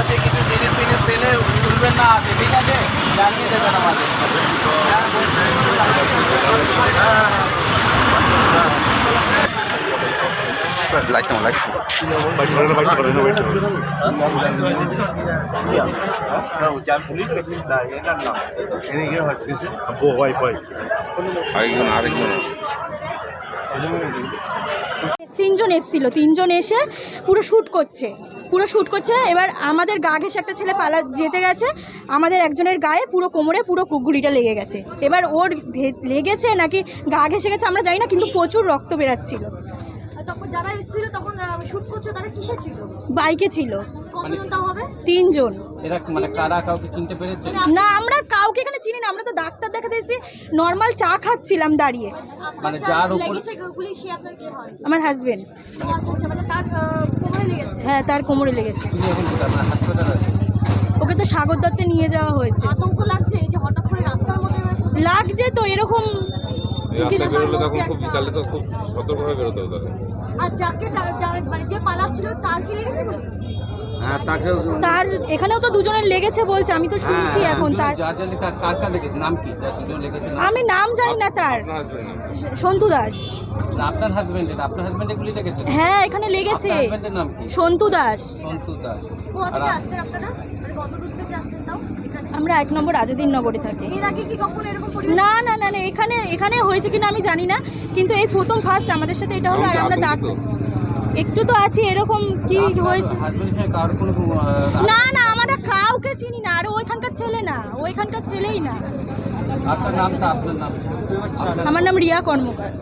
আছে কিছু জিনিস ফিনিস পেলে তুলবেন না হাতে ঠিক আছে জানিয়ে দেবেন আমাদের তিনজন এসেছিল, তিনজন এসে পুরো শ্যুট করছে। পুরো শ্যুট করছে, এবার আমাদের গা ঘেসে একটা ছেলে পালা যেতে গেছে, আমাদের একজনের গায়ে পুরো কোমরে পুরো গুলিটা লেগে গেছে। এবার ওর লেগেছে নাকি গা ঘেসে গেছে আমরা জানি না, কিন্তু প্রচুর রক্ত বেরাচ্ছিল। তখন যারা এসেছিল তখন শুট করছ তারা কিসে ছিল? বাইকে ছিল। কতজন তাও হবে? তিনজন। এরা মানে কারা কাউকে চিনতে পেরেছে? না আমরা কাউকে এখানে চিনি না আমরা তো ডাক্তার দেখাতে এসেছি নর্মাল চা খাচ্ছিলাম দাঁড়িয়ে। মানে যার উপর সে আপনার কে হয়? আমার হাজবেন্ড আচ্ছা আচ্ছা মানে তার কোমরে লেগেছে? হ্যাঁ তার কোমরে লেগেছে। মানে ওকে তো সাগর দত্তে নিয়ে যাওয়া হয়েছে। আতঙ্ক লাগছে এই যে হঠাৎ করে রাস্তার মধ্যে লাগছে তো এরকম কিছু বেরোলে তখন খুব তাহলে তো খুব সতর্কভাবে বেরোতে হবে আর যাকে মানে যে পালাচ্ছিল তার কি লেগেছে তার এখানেও তো দুজনের লেগেছে বলছে আমি তো শুনছি এখন তার। যা যা লেখা কার কার লেগেছে? নাম কি? যার দুজন লেগেছে নাম? আমি নাম জানি না তার। আপনার হাজবেন্ড নাম সন্তু দাস। আপনার হাজবেন্ডের আপনার হাজবেন্ডে গুলি লেগেছে? হ্যাঁ এখানে লেগেছে। আপনার হাজবেন্ডের নাম কি? সন্তু দাস। সন্তু দাস। আপনারা? মানে কত দূর থেকে আসছেন তাও? আমরা এক নম্বর আজাদিন নগরে থাকি। না না না না এখানে এখানে হয়েছে কিনা আমি জানি না কিন্তু এই প্রথম ফার্স্ট আমাদের সাথে এটা হলো আর আমরা ডাক একটু তো আছি এরকম কি হয়েছে? না না আমরা কাউকে চিনি না আর ওইখানকার ছেলে না ওইখানকার ছেলেই না। আপনার নাম। আমার নাম রিয়া কর্মকার।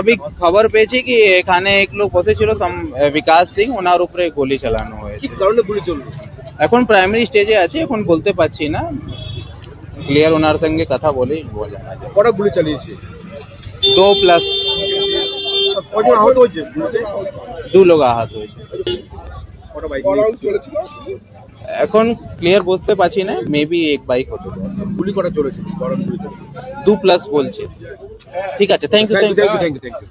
আমি খবর পেয়েছি কি এখানে এক লোক বসেছিল বিকাশ সিং ওনার উপরে গুলি চালানো কি হয়েছে কারণে গুলি চলল? এখন প্রাইমারি স্টেজে আছে এখন বলতে পারছি না। ক্লিয়ার ওনার সঙ্গে কথা বলে বলা কটা গুলি চালিয়েছে? দো প্লাস কজন আহত হয়েছে? দু লোক আহত হয়েছে। এখন ক্লিয়ার বুঝতে পারছি না মেবি এক বাইক হতো গুলি করা চলেছে দু প্লাস বলছে। ঠিক আছে thank you thank you thank you